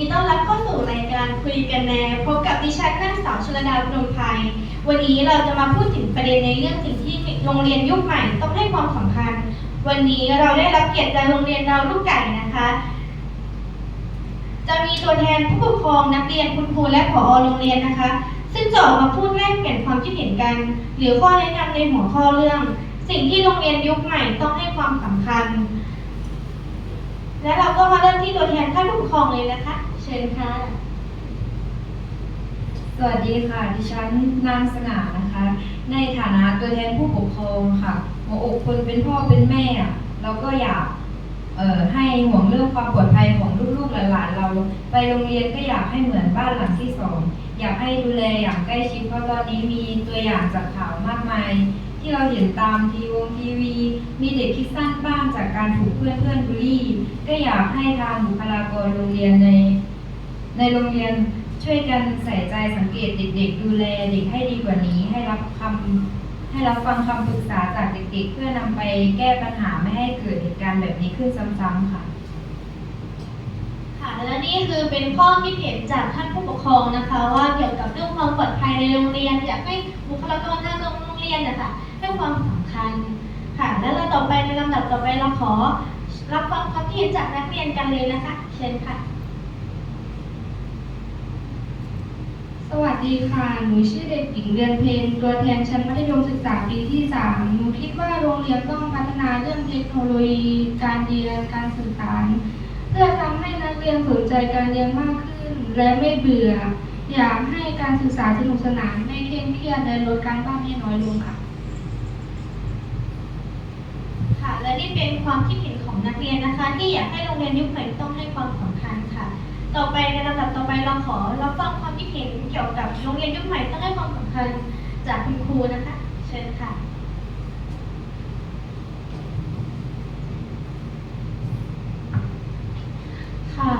ดีต้อนรับเข้าสู่รายการคุยกันแนพบกับดิฉันนางสาวชลดาพนมไพรวันนี้เราจะมาพูดถึงประเด็นในเรื่องสิ่งที่โรงเรียนยุคใหม่ต้องให้ความสำคัญ วันนี้เราได้รับเกียรติจากโรงเรียนดาวลูกไก่นะคะ จะมีตัวแทนผู้ปกครองนักเรียนคุณครูและผอโรงเรียนนะคะ ซึ่งจะออกมาพูดแลกเปลี่ยนความคิดเห็นกัน หรือข้อแนะนำในหัวข้อเรื่อง สิ่งที่โรงเรียนยุคใหม่ต้องให้ความสำคัญ และเราก็มาเริ่มที่ตัวแทนท่านผู้ปกครองเลยนะคะ เชิญค่ะ สวัสดีค่ะ ดิฉันนางสง่านะคะ ในฐานะตัวแทนผู้ปกครองค่ะ หัวอกคนเป็นพ่อเป็นแม่อะเราก็อยากเอ่อให้ห่วงเรื่องความปลอดภัยของลูกๆหลานๆเรา ไปโรงเรียนก็อยากให้เหมือนบ้านหลังที่สองอยากให้ดูแลอย่างใกล้ชิดเพราะตอนนี้มีตัวอย่างจากข่าวมากมาย ที่เราเห็นตามทีวงทีวี มีเด็กคิดสั้นบ้างจากการถูกเพื่อนเพื่อน ก็อยากให้ทางบุคลากรโรงเรียนใน ในโรงเรียนช่วยกันใส่ใจสังเกตเด็ก ๆ ดูแลเด็กให้ดีกว่านี้ ให้รับคำให้รับฟังคำปรึกษาจากเด็ก ๆ เพื่อนำไปแก้ปัญหาไม่ให้เกิดเหตุการณ์แบบนี้ขึ้นซ้ำๆค่ะค่ะและนี่คือเป็นข้อคิดเห็นจากท่านผู้ปกครองนะคะ ว่าเกี่ยวกับเรื่องความปลอดภัยในโรงเรียน อยากให้บุคลากรทางโรงเรียนนะคะให้ความสำคัญ ค่ะ แล้วเราต่อไปในลำดับต่อไปเราขอ รับฟังความคิดเห็นจากนักเรียนกันเลยนะคะ เชิญค่ะ สวัสดีค่ะ หนูชื่อเด็กหญิงเรือนเพนตัวแทนชั้นมัธยมศึกษาปีที่สามหนูคิดว่าโรงเรียนต้องพัฒนาเรื่องเทคโนโลยี การเรียน การสื่อสาร เพื่อทำให้นักเรียนสนใจการเรียนมากขึ้น และไม่เบื่อ อยากให้การศึกษาสนุกสนานไม่เคร่งเครียดและลดการบ้านให้น้อยลงค่ะ ค่ะ และนี่เป็นความคิดเห็นของนักเรียนนะคะ ที่อยากให้โรงเรียนยุคใหม่ต้องให้ความสำคัญค่ะ ต่อไปในลำดับต่อไปเราขอรับฟังความคิดเห็นเกี่ยวกับโรงเรียนยุคใหม่ต้องให้ความสำคัญจากคุณครูนะคะ เชิญค่ะค่ะ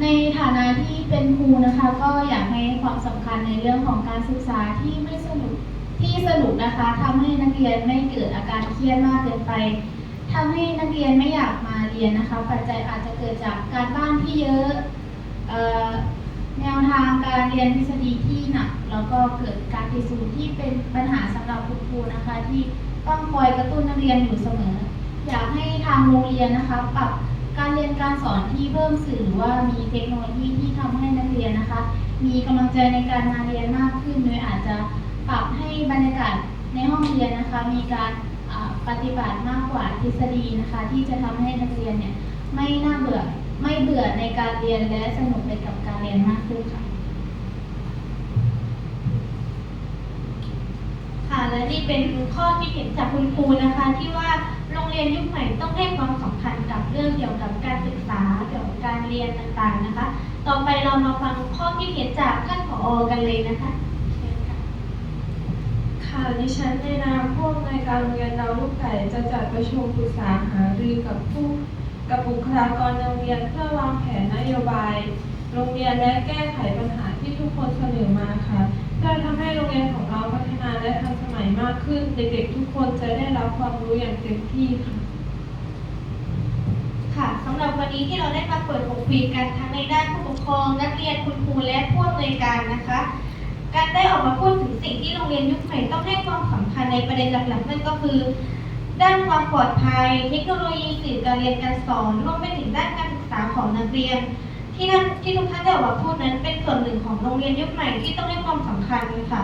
ในฐานะที่เป็นครูนะคะ ก็อยากให้ความสำคัญในเรื่องของการศึกษาที่ไม่สนุกที่สนุกนะคะทำให้นักเรียนไม่เกิดอาการเครียดมากเกินไป ทำให้นักเรียนไม่อยากมาเรียนนะคะ ปัจจัยอาจจะเกิดจากการบ้านที่เยอะออแนวทางการเรียนทฤษฎีที่หนักแล้วก็เกิดการติดสูตรที่เป็นปัญหาสำหรับคุณครูนะคะ ที่ต้องคอยกระตุ้นนักเรียนอยู่เสมอ อยากให้ทางโรงเรียนนะคะปรับการเรียนการสอนที่เพิ่มสื่อหรือว่ามีเทคโนโลยีที่ทำให้นักเรียนนะคะ มีกำลังใจในการมาเรียนมากขึ้นโดยอาจจะปรับให้บรรยากาศในห้องเรียนนะคะ มีการ ปฏิบัติมากกว่าทฤษฎีนะคะ ที่จะทำให้นักเรียนเนี่ยไม่น่าเบื่อไม่เบื่อในการเรียนและสนุกไปกับการเรียนมากขึ้นค่ะค่ะและนี่เป็นข้อคิดเห็นจากคุณครูนะคะ ที่ว่าโรงเรียนยุคใหม่ต้องให้ความสำคัญกับเรื่องเกี่ยวกับการศึกษาเกี่ยวกับการเรียนต่างๆนะคะ ต่อไปเรามาฟังข้อคิดเห็นจากท่านผอ กันเลยนะคะ ค่ะดิฉันในนามผู้อำนวยการโรงเรียนดาวลูกไก่จะจัดประชุมปรึกษาหารือกับผู้กับบุคลากรโรงเรียนเพื่อวางแผนนโยบาย โรงเรียนและแก้ไขปัญหาที่ทุกคนเสนอมาค่ะเพื่อทำให้โรงเรียนของเราพัฒนาและทันสมัยมากขึ้น เด็กๆทุกคนจะได้รับความรู้อย่างเต็มที่ค่ะค่ะสำหรับวันนี้ที่เราได้มาเปิดอกคุยกันทั้งในด้านผู้ปกครอง นักเรียนคุณครูและผู้อำนวยการนะคะ การได้ออกมาพูดถึงสิ่งที่โรงเรียนยุคใหม่ต้องให้ความสำคัญในประเด็นหลักๆนั่นก็คือ ด้านความปลอดภัย เทคโนโลยีสื่อการเรียนการสอนรวมไปถึงด้านการศึกษาของนักเรียน ที่นั่นที่ทุกท่านได้ออกมาพูดนั้นเป็นส่วนหนึ่งของโรงเรียนยุคใหม่ที่ต้องให้ความสำคัญค่ะ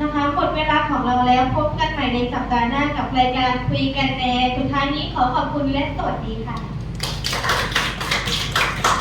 นะคะหมดเวลาของเราแล้วพบกันใหม่ในสัปดาห์หน้ากับรายการคุยกันแน่สุดท้ายนี้ขอขอบคุณและสวัสดีค่ะ